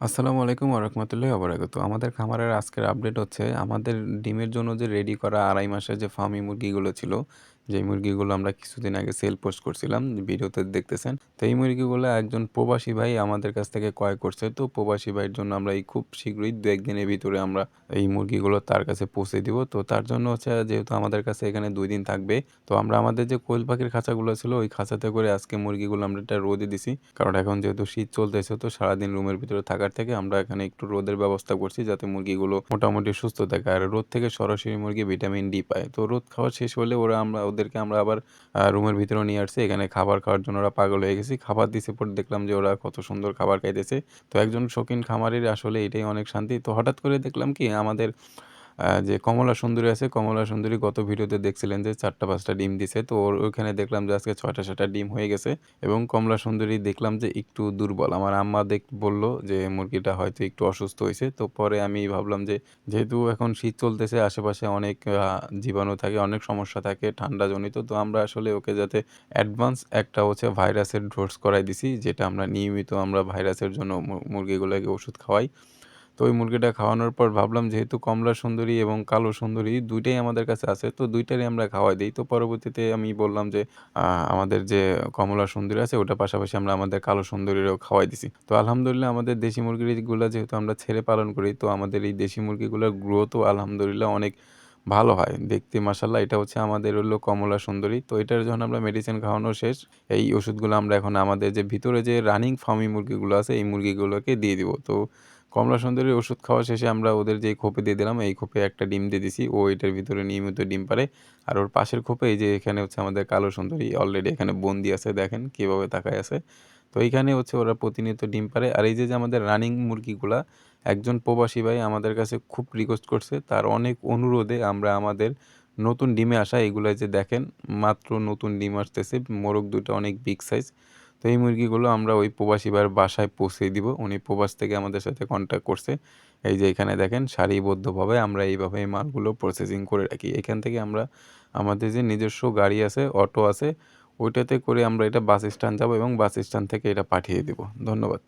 আসসালামু আলাইকুম আরহামতুল্লাহ আবরাগত আমাদের খামারের আজকের আপডেট হচ্ছে আমাদের ডিমের জন্য যে রেডি করা আড়াই মাসের যে ফার্মি মুরগিগুলো ছিল, যেই মুরগিগুলো আমরা কিছুদিন আগে সেল পোস্ট করছিলাম, ভিডিওতে দেখতেছেন। তো এই মুরগিগুলো একজন প্রবাসী ভাই আমাদের কাছ থেকে ক্রয় করছে। তো প্রবাসী ভাইয়ের জন্য আমরা এই খুব শীঘ্রই ২-১ দিনের ভিতরে আমরা এই মুরগিগুলো তার কাছে পৌঁছে দিব। তো তার জন্য হচ্ছে যেহেতু আমাদের কাছে এখানে দুই দিন থাকবে, তো আমরা আমাদের যে কোয়েল পাখির খাঁচাগুলো ছিল ওই খাঁচাতে করে আজকে মুরগিগুলো আমরা এটা রোদে দিছি। কারণ এখন যেহেতু শীত চলতেছে তো সারাদিন রুমের ভিতরে থাকার থেকে আমরা এখানে একটু রোদের ব্যবস্থা করছি যাতে মুরগিগুলো মোটামুটি সুস্থ থাকে। আর রোদ থেকে সরাসরি মুরগি ভিটামিন ডি পায়। তো রোদ খাওয়া শেষ হলে ওরা আমরা ওদেরকে আমরা আবার রুমের ভিতরে নিয়ে আসছি। এখানে খাবার খাওয়ার জন্য ওরা পাগল হয়ে গেছি খাবার দিছে পরে দেখলাম যে ওরা কত সুন্দর খাবার খাইতেছে। তো একজন শৌখিন খামারের আসলে এটাই অনেক শান্তি। তো হঠাৎ করে দেখলাম কি আমাদের যে কমলা সুন্দরী আছে, কমলা সুন্দরী গত ভিডিওতে দেখছিলেন যে ৪ টা ৫ টা ডিম দিছে। তো ওর ওইখানে দেখলাম যে আজকে ৬ টা ৭ টা ডিম হয়ে গেছে এবং কমলা সুন্দরী দেখলাম যে একটু দুর্বল। আমার আম্মা দেখ বলল যে মুরগিটা হয়তো একটু অসুস্থ হয়েছে তো পরে আমি ভাবলাম যে যেহেতু এখন শীত চলতেছে আশেপাশে অনেক জীবাণু থাকে, অনেক সমস্যা থাকে ঠান্ডাজনিত। তো আমরা আসলে ওকে যাতে অ্যাডভান্স একটা হচ্ছে ভাইরাসের ডোজ করাই দিছি যেটা আমরা নিয়মিত আমরা ভাইরাসের জন্য মুরগিগুলোকে ওষুধ খাওয়াই। তো ওই মুরগিটা খাওয়ানোর পর ভাবলাম যেহেতু কমলা সুন্দরী এবং কালো সুন্দরী দুইটাই আমাদের কাছে আছে। তো দুইটারই আমরা খাওয়াই দিই তো পরবর্তীতে আমি বললাম যে আমাদের যে কমলা সুন্দরী আছে ওটা পাশাপাশি আমরা আমাদের কালো সুন্দরীরও খাওয়াই দিছি। তো আলহামদুলিল্লাহ আমাদের দেশি মুরগিগুলো যেহেতু আমরা ছেড়ে পালন করি, তো আমাদের এই দেশি মুরগিগুলোর গ্রোথও আলহামদুলিল্লাহ অনেক ভালো হয়। দেখতে মাশাআল্লাহ এটা হচ্ছে আমাদের হলো কমলা সুন্দরী। তো এটার যখন আমরা মেডিসিন খাওয়ানো শেষ, এই ওষুধগুলো আমরা এখন আমাদের যে ভিতরে যে রানিং ফার্মি মুরগিগুলো আছে এই মুরগিগুলোকে দিয়ে দিব। তো কমলা সুন্দরীর ওষুধ খাওয়া শেষে আমরা ওদের যে খোপে দিয়ে দিলাম, এই খোপে একটা ডিম দিয়ে দিছি। ও এটার ভিতরে নিয়মিত ডিম পাড়ে। আর ওর পাশের খোপে এই যে এখানে হচ্ছে আমাদের কালো সুন্দরী অলরেডি এখানে বন্দি আছে দেখেন কীভাবে তাকায় আছে। তো এইখানে হচ্ছে ওরা প্রতিনিয়ত ডিম পাড়ে। আর এই যে, যে আমাদের রানিং মুরগিগুলা একজন প্রবাসী ভাই আমাদের কাছে খুব রিকোয়েস্ট করছে। তার অনেক অনুরোধে আমরা আমাদের নতুন ডিমে আসা এগুলা যে দেখেন মাত্র নতুন ডিম আসতেছে। মোরগ দুটো অনেক বিগ সাইজ। তো এই মুরগিগুলো আমরা ওই প্রবাসী ভাইয়ের বাসায় পৌঁছে দিব। উনি প্রবাস থেকে আমাদের সাথে কন্ট্যাক্ট করছে। এই যে এখানে দেখেন সারিবদ্ধভাবে আমরা এইভাবে এই মালগুলো প্রসেসিং করে রাখি। এখান থেকে আমরা আমাদের যে নিজস্ব গাড়ি আছে, অটো আছে ওইটাতে করে আমরা এটা বাস স্ট্যান্ড যাব এবং বাস স্ট্যান্ড থেকে এটা পাঠিয়ে দেবো ধন্যবাদ।